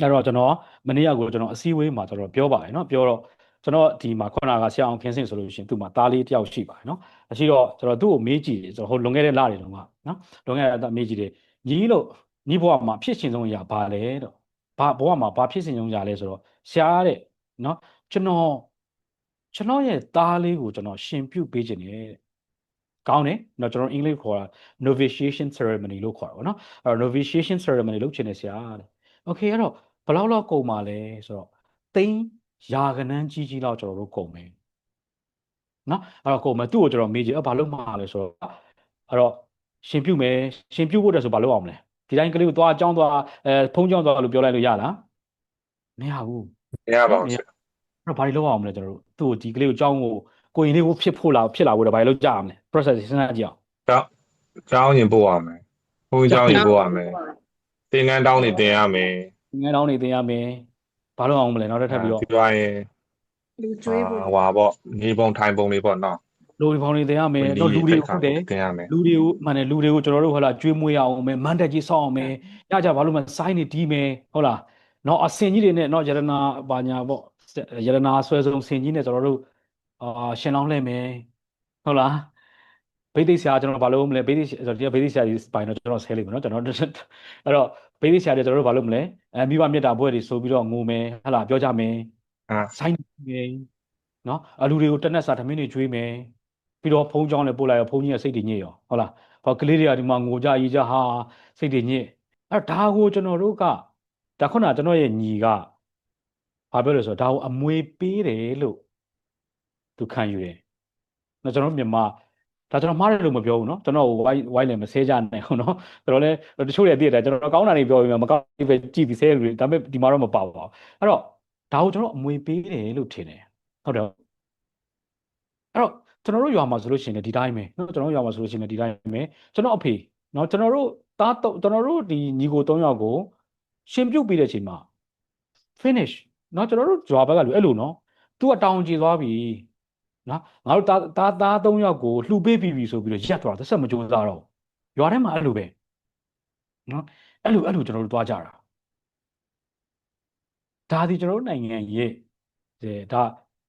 အဲ့တော့ကျွန်တော်မနေ့ကကိုကျွန်တော်အစည်းအဝေးမှာကျွန်တော်ပြောပါတယ်เนาะပြောတော့ကျွန်တော်ဒီမှာခုနကဆရာအောင်ခင်းစင်ဆိုလို့ရှိရင်သူ့မှာသားလေးတယောက်ရှိပါတယ်เนาะအရှိတော့ကျွန်တော်သူ့ကိုမေးကြည့်တယ်ဆိုတော့ဟိုလွန်ခဲ့တဲ့လတွေတုန်းကနော်လွန်ခဲ့တဲ့အမေးကြည့်တယ်ညီလို့ညီဘဝမှာဖြစ်ရှင်ဆုံးအရာဘာလဲတော့ဘာဘဝမှာဘာဖြစ်ရှင်ဆုံးအရာလဲဆိုတော့ရှားတဲ့နော်ကျွန်တော်ကျွန်တော်ရဲ့သားလေးကိုကျွန်တော်ရှင်ပြုတ်ပေးခြင်းနဲ့ကောင်းတယ်နော်ကျွန်တော်အင်္ဂလိပ်ခေါ်တာ novitiation ceremony လို့ခေါ်တာပေါ့နော်အဲ novitiation ceremony လုပ်ချင်တယ်ဆရာတဲ့ okay အဲ့တော့ဘယ်လောက်လောက်ကုန်ပါလဲဆိုတော့သိန်းရာကနန်းကြီးကြီးလောက်ကျွန်တော်တို့ကုန်မယ်နော်အဲ့တော့ကုန်မယ်သူ့ကိုကျွန်တော်မေးကြည့်အဲ့ဘာလို့မှာလဲဆိုတော့အဲ့တော့ရှင်ပြုတ်မယ်ရှင်ပြုတ်ဖို့တဲ့ဆိုဘာလုပ်အောင်မလဲဒီတိုင်းကလေးကိုသွားအကြောင်းသွားအဲဖုံးကြောင်းသွားလို့ပြောလိုက်လို့ရလားမရဘူးမရပါဘူးဆရာအဲ့တော့ဘာတွေလုပ်အောင်မလဲကျွန်တော်တို့သူ့ကိုဒီကလေးကိုအကြောင်းကိုကိုရင်လေးကိုဖြစ်ဖို့လားဖြစ်လာဖို့တော့ဘာတွေလုပ်ကြရမလဲ process စဉ်းစားကြည့်အောင်ကျောင်းကျောင်းရင်ပို့ရမယ်ဘုန်းကြီးကျောင်းရင်ပို့ရမယ် သင်္ကန်းတောင်းနေတင်ရမယ်ငွေတောင်းနေတင်ရမယ်ဘာလုပ်အောင်မလဲနောက်တစ်ထပ်ပြီးတော့ပြီးသွားရင်လူကျွေးဖို့ဟွာပေါ့နေပုံထိုင်ပုံလေးပေါ့နော်လူတွေဖောင်းနေတင်ရမယ်တော့လူတွေဟုတ်တယ်တင်ရမယ်လူတွေကိုမှန်တယ်လူတွေကိုကျွန်တော်တို့ဟိုလာကျွေးမွေးရအောင်မယ်မန်တက်ကြီးစောင့်အောင်မယ်ရကြဘာလို့မစိုင်းနေတီးမယ်ဟုတ်လားနော်အစင်ကြီးတွေနဲ့နော်ယရနာဘာညာပေါ့ယရနာဆွဲဆုံးစင်ကြီးနဲ့ကျွန်တော်တို့အာရှင်လောင်းလှည့်မယ်ဟုတ်လားဗိသိက်ဆရာကျွန်တော်ဘာလို့မလဲဗိသိက်ဆိုတော့ဒီဗိသိက်ဆရာဒီပိုင်တော့ကျွန်တော်ဆဲလိုက်မယ်နော်ကျွန်တော်အဲ့တော့ ဗိသိက်ဆရာတွေကျွန်တော်တို့ဘာလို့မလဲအဲမိဘမြတ်တာဘွဲတွေဆိုပြီးတော့ငိုမယ်ဟဟလားပြောကြမယ်အာဆိုင်းနေနော်အလူတွေကိုတက်နက်စာသမင်းတွေကျွေးမယ်ပြီးတော့ဖုံးကြောင်းလည်းပို့လိုက်ရောဖုံးကြီးကစိတ်တွေညစ်ရောဟုတ်လားဘာကလေးတွေကဒီမှာငိုကြရေးကြဟာစိတ်တွေညစ်အဲ့ဒါကိုကျွန်တော်တို့ကဒါခုနကကျွန်တော်ရဲ့ညီကဘာပြောလဲဆိုတော့ဒါကိုအမွေပေးတယ်လို့သူခံယူတယ်နော်ကျွန်တော်တို့မြန်မာ ဒါကျွန်တော်မှားတယ်လို့မပြောဘူးเนาะကျွန်တော်ဝိုင်းဝိုင်းလည်းမဆဲကြနိုင်ဘူးเนาะကျွန်တော်လည်းတချို့တွေအပြည့်တယ်ကျွန်တော်ကောင်းတာတွေပြောပြီးမှမကောင်းဘူးပဲကြည့်ပြီးဆဲလူတွေဒါပေမဲ့ဒီမှာတော့မပါပါဘူးအဲ့တော့ဒါကိုကျွန်တော်အမွေပေးတယ်လို့ထင်တယ်ဟုတ်တယ်အဲ့တော့ကျွန်တော်တို့ရွာမှာဆိုလို့ရှိရင်လည်းဒီတိုင်းပဲเนาะကျွန်တော်တို့ရွာမှာဆိုလို့ရှိရင်လည်းဒီတိုင်းပဲကျွန်တော်အဖေเนาะကျွန်တော်တို့သားတော့ကျွန်တော်တို့ဒီညီကို၃ယောက်ကိုရှင်ပြုတ်ပြီးတဲ့အချိန်မှာ finish เนาะကျွန်တော်တို့ရွာဘက်ကလူအဲ့လိုเนาะ तू ကတောင်ကြီးသွားပြီ နော်ငါတို့သားသားသား၃ယောက်ကိုလှူပေးပြီးပြီဆိုပြီးတော့ရက်သွားတစ်ဆက်မကြိုးစားတော့ရွာထဲမှာအဲ့လိုပဲနော်အဲ့လိုအဲ့လိုကျွန်တော်တို့သွားကြတာဒါဒီကျွန်တော်တို့နိုင်ငံရဲ့ဒီဒါ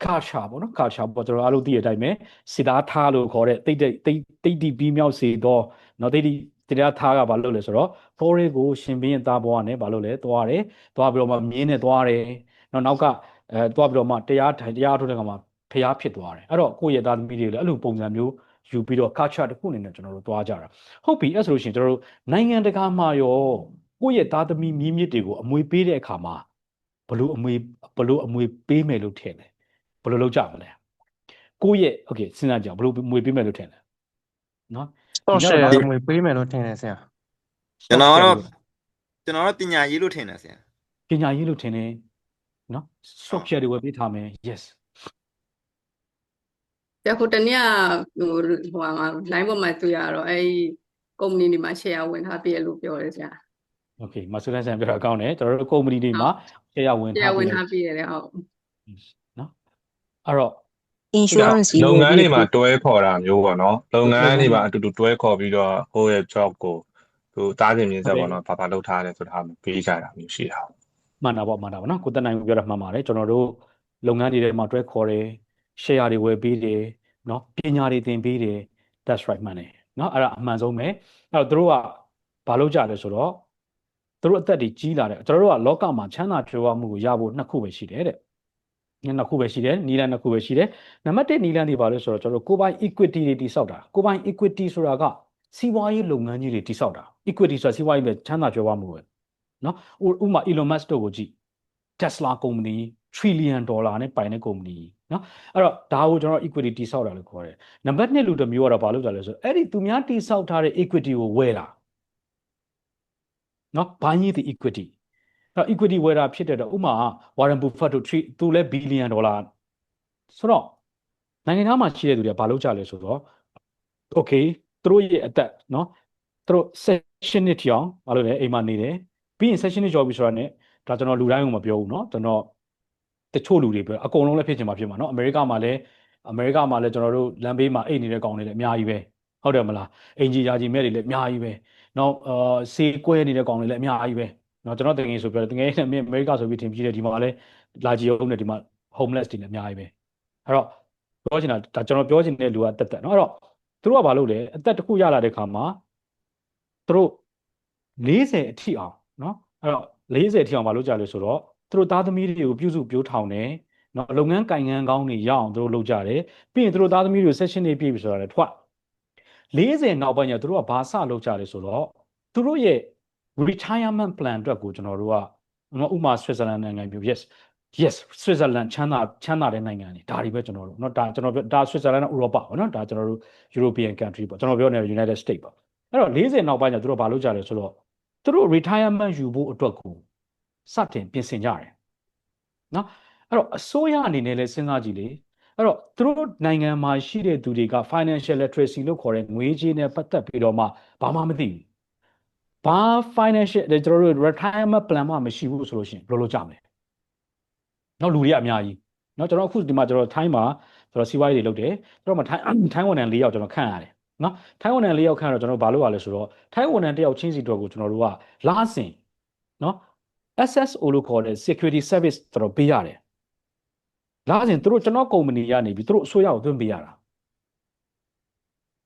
ကာရှာပေါ့နော်ကာရှာပေါ့ကျွန်တော်အားလုံးသိတဲ့အတိုင်းပဲစီသားထားလို့ခေါ်တဲ့တိတ်တိတ်တိတ်တိတ်တိပြီးမြောက်စေတော့နော်တိတ်တိတရားထားကဘာလုပ်လဲဆိုတော့ဖိုးရဲကိုရှင်ဘင်းရဲ့သားဘွားနဲ့ဘာလုပ်လဲသွားတယ်သွားပြီးတော့မှမြင်းနဲ့သွားတယ်နော်နောက်ကအဲသွားပြီးတော့မှတရားထိုင်တရားထုတ်တဲ့ခါမှာ ဖျားဖြစ်သွားတယ်အဲ့တော့ကိုယ့်ရဲ့သားသမီးတွေလည်းအဲ့လိုပုံစံမျိုးယူပြီးတော့ culture တစ်ခုအနေနဲ့ကျွန်တော်တို့သွားကြတာဟုတ်ပြီအဲ့ဆိုလို့ရှိရင်ကျွန်တော်တို့နိုင်ငံတကာမှာရောကိုယ့်ရဲ့သားသမီးမြင်းမြစ်တွေကိုအမွေပေးတဲ့အခါမှာဘလို့အမွေဘလို့အမွေပေးမယ်လို့ထင်တယ်ဘလို့လုပ်ကြမလဲကိုယ့်ရဲ့ okay စဉ်းစားကြအောင်ဘလို့အမွေပေးမယ်လို့ထင်တယ်နော်တော့ဒီရှယ်နောက်ငွေပေးမယ်လို့ထင်တယ်ဆရာကျွန်တော်ကတော့ကျွန်တော်တို့ပညာရေးလို့ထင်တယ်ဆရာပညာရေးလို့ထင်တယ်နော် structure တွေဝယ်ပေးထားမယ် yes တခုတနေ့ကဟိုဟိုဟာ line ပေါ်မှာတွေ့ရတော့အဲ့ကုမ္ပဏီတွေမှာ share ဝင်ထားပြည့်လို့ပြောတယ်ဆရာ okay မဆူလန်ဆန်ပြောတာကောင်းတယ်ကျွန်တော်တို့ community တွေမှာ share ဝင် share ထားဝင်ပြီးထားပြည့်တယ်ဟုတ်နော်အဲ့တော့ insurance ကြီးလုပ်ငန်းတွေမှာဝယ်တွဲခေါ်တာမျိုးပေါ့နော်လုပ်ငန်းတွေမှာအတူတူတွဲခေါ်ပြီးတော့ကိုယ့်ရဲ့ job ကိုသူတားခြင်းမြင်ဆက်ပေါ့နော်ဘာဘာလုပ်ထားလဲဆိုတာပေးကြတာမျိုးရှိတာပေါ့မှန်တာပေါ့မှန်တာပေါ့နော်ကိုတက်နိုင်ပြောတာမှန်ပါတယ်ကျွန်တော်တို့လုပ်ငန်းတွေထဲမှာတွဲခေါ်တယ် share တွေဝယ်ပေးတယ်နော်ပညာတွေသင်ပေးတယ် that's right မှန်တယ်နော်အဲ့ဒါအမှန်ဆုံးပဲအဲ့တော့သူတို့ကဘာလုပ်ကြလဲဆိုတော့သူတို့အသက်တွေကြီးလာတယ်ကျွန်တော်တို့ကလောကမှာချမ်းသာကြွယ်ဝမှုကိုရဖို့နှစ်ခုပဲရှိတယ်တဲ့နှစ်ခုပဲရှိတယ်နီလန်နှစ်ခုပဲရှိတယ်နံပါတ်1နီလန်တွေပါလို့ဆိုတော့ကျွန်တော်တို့ကိုယ်ပိုင် equity တွေတိစောက်တာကိုယ်ပိုင် equity ဆိုတာကစီးပွားရေးလုပ်ငန်းကြီးတွေတိစောက်တာ equity ဆိုတာစီးပွားရေးပဲချမ်းသာကြွယ်ဝမှုပဲနော်ဥဥပမာ Elon Musk တို့ကိုကြည့် Tesla ကုမ္ပဏီ trillion dollar နဲ့ပိုင်တဲ့ကုမ္ပဏီ နော်အဲ့တော့ဒါကိုကျွန်တော် equity တိစောက်တာလို့ခေါ်တယ်နံပါတ်2လူတစ်မျိုးကတော့ဘာလုပ်ကြလဲဆိုတော့အဲ့ဒီသူများတိစောက်ထားတဲ့ equity ကိုဝယ်တာနော် buying the equity အဲ့တော့ equity ဝယ်တာဖြစ်တဲ့တော့ဥပမာ Warren Buffett တို့3သူလည်း billion dollar ဆိုတော့နိုင်ငံသားမှာရှိတဲ့သူတွေကဘာလုပ်ကြလဲဆိုတော့ okay သူတို့ရဲ့အသက်နော်သူတို့ session နှစ်ထီအောင်ဘာလို့လဲအိမ်မှာနေတယ်ပြီးရင် session နှစ်ကျော်ပြီဆိုတာ ਨੇ ဒါကျွန်တော်လူတိုင်းကမပြောဘူးเนาะကျွန်တော် တချို့လူတွေပြောအကုန်လုံးလည်းဖြစ်ချင်မှာဖြစ်မှာเนาะအမေရိကမှာလည်းအမေရိကမှာလည်းကျွန်တော်တို့လမ်းဘေးမှာအိတ်နေတဲ့ကောင်တွေလည်းအများကြီးပဲဟုတ်တယ်မလားအင်ဂျီယာဂျီမဲ့တွေလည်းအများကြီးပဲနောက်အာစေးကွဲနေတဲ့ကောင်တွေလည်းအများကြီးပဲ နော်ကျွန်တော်တကယ်ဆိုပြောတယ်တကယ်နဲ့အမေရိကဆိုပြီးထင်ပြီးတယ်ဒီမှာလည်းလာကြည့်အောင်နဲ့ဒီမှာ homeless တွေလည်းအများကြီးပဲအဲ့တော့ပြောချင်တာဒါကျွန်တော်ပြောချင်တဲ့လူကတက်တက်နော်အဲ့တော့သူတို့ကဘာလုပ်လဲအသက်တစ်ခုရလာတဲ့ခါမှာသူတို့40အထိအောင်နော်အဲ့တော့40အထိအောင်မလုပ်ကြလို့ဆိုတော့ သူတို့သားသမီးတွေကိုပြုစုပြောထောင်တယ်နော်လုပ်ငန်းကင်ငန်းကောင်းတွေရအောင်သူတို့လုပ်ကြတယ်ပြီးရင်သူတို့သားသမီးတွေကို session တွေပြည့်ပြီဆိုတာလည်းထွက်40နောက်ပိုင်းကျသူတို့ကဘာစလုပ်ကြလဲဆိုတော့သူတို့ရဲ့ retirement plan အတွက်ကိုကျွန်တော်တို့ကနော်ဥပမာ Switzerland နိုင်ငံမျိုး yes yes Switzerland ချမ်းသာချမ်းသာတဲ့နိုင်ငံတွေဒါတွေပဲကျွန်တော်တို့เนาะဒါကျွန်တော်ပြောဒါ Switzerland နဲ့ Europe ပေါ့နော်ဒါကျွန်တော်တို့ European country ပေါ့ကျွန်တော်ပြောနေတဲ့ United States ပေါ့အဲ့တော့40နောက်ပိုင်းကျသူတို့ဘာလုပ်ကြလဲဆိုတော့သူတို့ retirement ယူဖို့အတွက်ကို စတင်ပြင်ဆင်ကြတယ်နော်အဲ့တော့အစိုးရအနေနဲ့လည်းစဉ်းစားကြည့်လေအဲ့တော့သူတို့နိုင်ငံမှာရှိတဲ့သူတွေက financial literacy လို့ခေါ်တဲ့ငွေကြေးနဲ့ပတ်သက်ပြီးတော့မှဘာမှမသိဘူးဘာ financial ကျွန်တော်တို့ retirement plan မှမရှိဘူးဆိုလို့ရှိရင်ဘယ်လိုလုပ်ကြမလဲနောက်လူတွေကအများကြီးเนาะကျွန်တော်အခုဒီမှာကျွန်တော်ထိုင်းမှာကျွန်တော်စီးပွားရေးတွေလုပ်တယ်ကျွန်တော်မှထိုင်းထိုင်းဝန်ထမ်း၄ယောက်ကျွန်တော်ခန့်ရတယ်เนาะထိုင်းဝန်ထမ်း၄ယောက်ခန့်တော့ကျွန်တော်ဘာလုပ်ရလဲဆိုတော့ထိုင်းဝန်ထမ်းတစ်ယောက်ချင်းစီတော့ကိုကျွန်တော်တို့ကလာဆင်เนาะ SSO လို့ခေါ်တဲ့ security service ကျွန်တော်ပေးရတယ်လာဆင်သူတို့ကျွန်တော်ကုမ္ပဏီကနေပြီးသူတို့အစိုးရကိုသွင်းပေးရတာ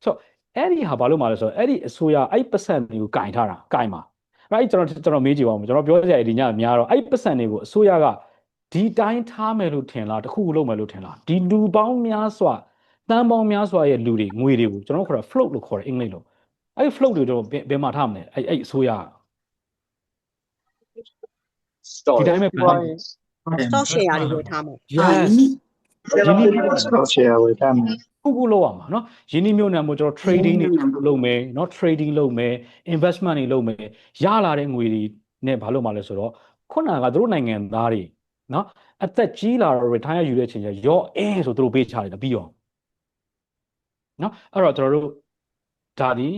ဆိုအဲ့ဒီဟာဘာလို့မှလဲဆိုတော့အဲ့ဒီအစိုးရအဲ့ပတ်စံတွေကိုကင်ထားတာကင်ပါအဲ့ကျွန်တော်ကျွန်တော်မေးကြည့်ပါဦးကျွန်တော်ပြောစရာဒီညများတော့အဲ့ပတ်စံတွေကိုအစိုးရကဒီတိုင်းထားမယ်လို့ထင်လားတခုခုလုပ်မယ်လို့ထင်လားဒီလူပေါင်းများစွာတန်ပေါင်းများစွာရဲ့လူတွေငွေတွေကိုကျွန်တော်ခေါ်တာ float လို့ခေါ်တယ်အင်္ဂလိပ်လိုအဲ့ float တွေတော့ဘယ်ဘယ်မှာထားမလဲအဲ့အဲ့အစိုးရက ဒီတိုင်းပဲပြန်ထားမယ် stock share တွေဝယ်ထားမှာ yes ရင်းနှီးမြှုပ်နှံ တော့ share ဝယ်ထားမယ် ခုခုလုပ်ရမှာเนาะရင်းနှီးမြှုပ်နှံမှုကျွန်တော် trading တွေလုပ်မယ်เนาะ trading လုပ်မယ် investment တွေလုပ်မယ်ရလာတဲ့ငွေတွေနဲ့ဘာလုပ်မှာလဲဆိုတော့ခုနကသူတို့နိုင်ငံသားတွေเนาะအသက်ကြီးလာတော့ retire ယူတဲ့အချိန်ကျရော့အဲဆိုသူတို့ပေးချတယ်ပြီးရောเนาะအဲ့တော့ကျွန်တော်တို့ဒါဒီ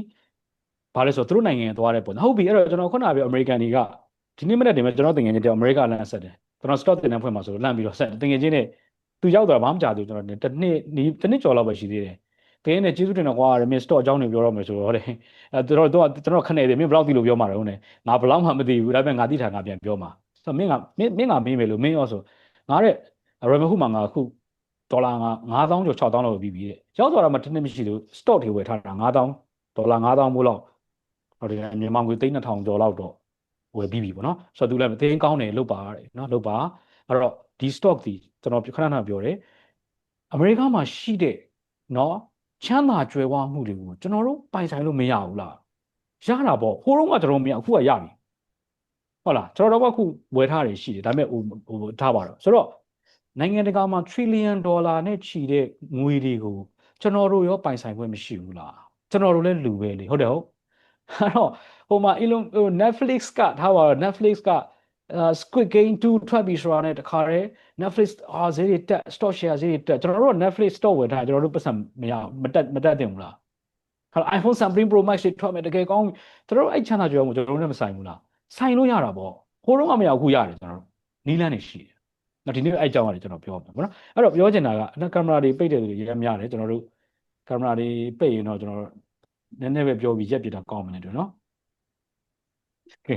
ဘာလဲဆိုတော့သူတို့နိုင်ငံသွားတဲ့ပုံဟုတ်ပြီအဲ့တော့ကျွန်တော်ခုနကပြော American တွေက ဒီနေ့မနေ့တင်မဲ့ကျွန်တော်တင်ငယ်ချင်းတယောက် America လမ်းဆက်တယ်ကျွန်တော် stock တင်တဲ့ဖွဲ့မှာဆိုလမ်းပြီးတော့ဆက်တင်ငယ်ချင်းနဲ့သူရောက်တော့ဘာမှမကြသေးဘူးကျွန်တော်တစ်နှစ်နီးတစ်နှစ်ကျော်လောက်ပဲရှိသေးတယ်တကယ်နဲ့ကျေးဇူးတင်တော့ကွာရမင်း stock အကြောင်းတွေပြောတော့မယ်ဆိုတော့တဲ့အဲသူတို့တော့ကျွန်တော်ခနဲ့တယ်မင်းဘယ်လောက်သိလို့ပြောမှာတော့နဲ့ငါဘယ်လောက်မှမသိဘူးဒါပေမဲ့ငါသိတာငါပြန်ပြောမှာဆိုတော့မင်းကမင်းမင်းကမေးမယ်လို့မင်းရောဆိုငါတဲ့ရမခုမှငါအခုဒေါ်လာ9000ကျော်6000လောက်ပြီးပြီတဲ့ရောက်သွားတော့မှတစ်နှစ်မရှိသေးဘူး stock တွေဝယ်ထားတာ9000ဒေါ်လာ9000မို့လောက်ဟိုဒီမြန်မာငွေ3000ကျော်လောက်တော့ ဝယ်ပြီးပြီပေါ့နော်ဆိုတော့သူလည်းမသိကောင်းတယ်လုတ်ပါတဲ့နော်လုတ်ပါအဲ့တော့ဒီ stock ဒီကျွန်တော်ခဏခဏပြောတယ်အမေရိကမှာရှိတဲ့နော်ချမ်းသာကြွယ်ဝမှုတွေကိုကျွန်တော်တို့ပိုင်ဆိုင်လို့မရဘူးလားရတာပေါ့ဟိုတုန်းကကျွန်တော်မရအခုကရပြီဟုတ်လားကျွန်တော်တော့အခုဝယ်ထားတယ်ရှိတယ်ဒါပေမဲ့ဟိုဟိုထားပါတော့ဆိုတော့နိုင်ငံတကာမှာ trillion dollar နဲ့ချီတဲ့ငွေတွေကိုကျွန်တော်တို့ရောပိုင်ဆိုင်ခွင့်မရှိဘူးလားကျွန်တော်တို့လည်းလူပဲလေဟုတ်တယ်ဟုတ် အဲ့တော့ဟိုမှာ Elon ဟို Netflix ကထားပါတော့ Netflix ကအာ Squid Game 2ထွက်ပြီးဆိုတာနဲ့တခါတည်း Netflix အာဈေးတွေတက် stock share ဈေးတွေတက်ကျွန်တော်တို့က Netflix stock ဝယ်ထားကျွန်တော်တို့ပတ်စံမရမတက်မတက်တင်ဘူးလားဟာ iPhone 17 Pro Max တွေထွက်မယ်တကယ်ကောင်းကျွန်တော်တို့အဲ့ချမ်းသာကြွယ်မှုကျွန်တော်တို့နဲ့မဆိုင်ဘူးလားဆိုင်လို့ရတာပေါ့ဟိုတော့ကမရအခုရတယ်ကျွန်တော်တို့နီးလန်းနေရှိတယ်နော်ဒီနေ့အဲ့အကြောင်းရတယ်ကျွန်တော်ပြောမှာပေါ့နော်အဲ့တော့ပြောချင်တာကအနက်ကင်မရာတွေပိတ်တဲ့သူတွေရမ်းများတယ်ကျွန်တော်တို့ကင်မရာတွေပိတ်ရင်တော့ကျွန်တော် နည်းနည်းပဲပြောပြီးရက်ပြတာကောင်းမယ်တူနော်ကဲ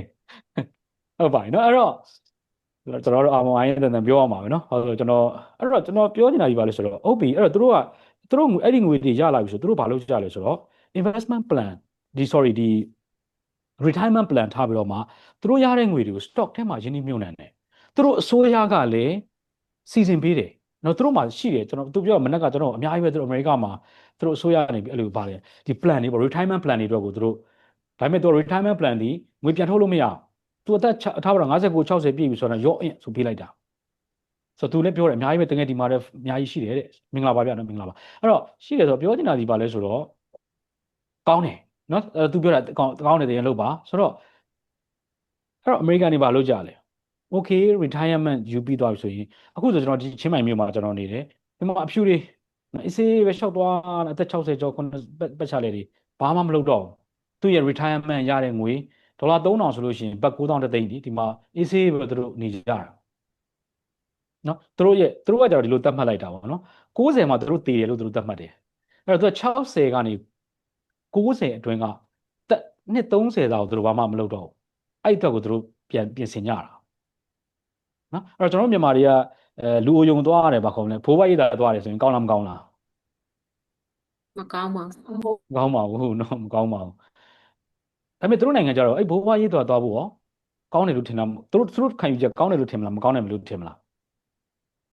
ဟုတ်ပါပြီနော်အဲ့တော့ကျွန်တော်တို့အာမောင်အိုင်းတန်တန်ပြောရမှာပဲနော်ဟုတ်ဆိုကျွန်တော်အဲ့တော့ကျွန်တော်ပြောနေတာကြီးပါလဲဆိုတော့ဟုတ်ပြီအဲ့တော့သူတို့ကသူတို့အဲ့ဒီငွေတွေရလာပြီဆိုသူတို့ဘာလုပ်ကြလဲဆိုတော့ investment plan ဒီ sorry ဒီ retirement plan ထားပြီးတော့မှသူတို့ရတဲ့ငွေတွေကို stock ထဲမှာရင်းနှီးမြှုပ်နှံတယ်သူတို့အစိုးရကလည်းစီစဉ်ပေးတယ် နော်သူတို့မှာရှိတယ်ကျွန်တော်သူပြောမနက်ကကျွန်တော်အများကြီးပဲသူတို့အမေရိကမှာသူတို့အစိုးရကနေပြီးအဲ့လိုပါတယ်ဒီ plan တွေပေါ့ retirement plan တွေတော့ကိုသူတို့ဒါပေမဲ့သူ retirement plan ဒီငွေပြန်ထုတ်လို့မရဘူးသူအသက်ထားပါတော့59 60ပြည့်ပြီဆိုတော့ရော့အင်းဆိုပေးလိုက်တာဆိုတော့သူလည်းပြောတယ်အများကြီးပဲတကယ်ဒီမှာလည်းအများကြီးရှိတယ်တဲ့မင်္ဂလာပါဗျာနော်မင်္ဂလာပါအဲ့တော့ရှိတယ်ဆိုတော့ပြောချင်တာဒီပါလဲဆိုတော့ကောင်းတယ်နော်အဲသူပြောတာကောင်းကောင်းတယ်တကယ်လို့ပါဆိုတော့အဲ့တော့အမေရိကန်တွေဘာလုပ်ကြလဲ okay retirement ယူပြီးသွားပြီဆိုရင်အခုဆိုကျွန်တော်ဒီချင်းမိုင်မြို့မှာကျွန်တော်နေတယ်ဒီမှာအဖြူတွေအေးစေးပဲလျှောက်သွားတာအသက်60ကျော်9ပတ်ချလေတွေဘာမှမလုပ်တော့ဘူးသူ့ရဲ့ retirement ရတဲ့ငွေဒေါ်လာ3000ဆိုလို့ရှိရင်ဘတ်9000တသိန်းဒီဒီမှာအေးစေးပဲသူတို့နေကြတာနော်သူတို့ရဲ့သူတို့ကကြတော့ဒီလိုသတ်မှတ်လိုက်တာပေါ့နော်60မှာသူတို့တည်တယ်လို့သူတို့သတ်မှတ်တယ်အဲ့တော့သူက60ကနေ90အတွင်းကတက်နှစ်30တောင်သူတို့ဘာမှမလုပ်တော့ဘူးအဲ့အတွက်ကိုသူတို့ပြန်ပြင်ဆင်ကြတာ နော်အဲ့တော့ကျွန်တော်တို့မြန်မာတွေကအဲလူအိုယုံသွားရတယ်ဘာခေါ်မလဲဘိုးဘွားရေးတာသွားတယ်ဆိုရင်ကောင်းလားမကောင်းလားမကောင်းပါဘူးမကောင်းပါဘူးနော်မကောင်းပါဘူးဒါပေမဲ့သူတို့နိုင်ငံကြတော့အဲ့ဘိုးဘွားရေးသွားသွားဖို့ရောကောင်းတယ်လို့ထင်တာသူတို့သူတို့ခံယူချက်ကောင်းတယ်လို့ထင်မလားမကောင်းတယ်လို့ထင်မလား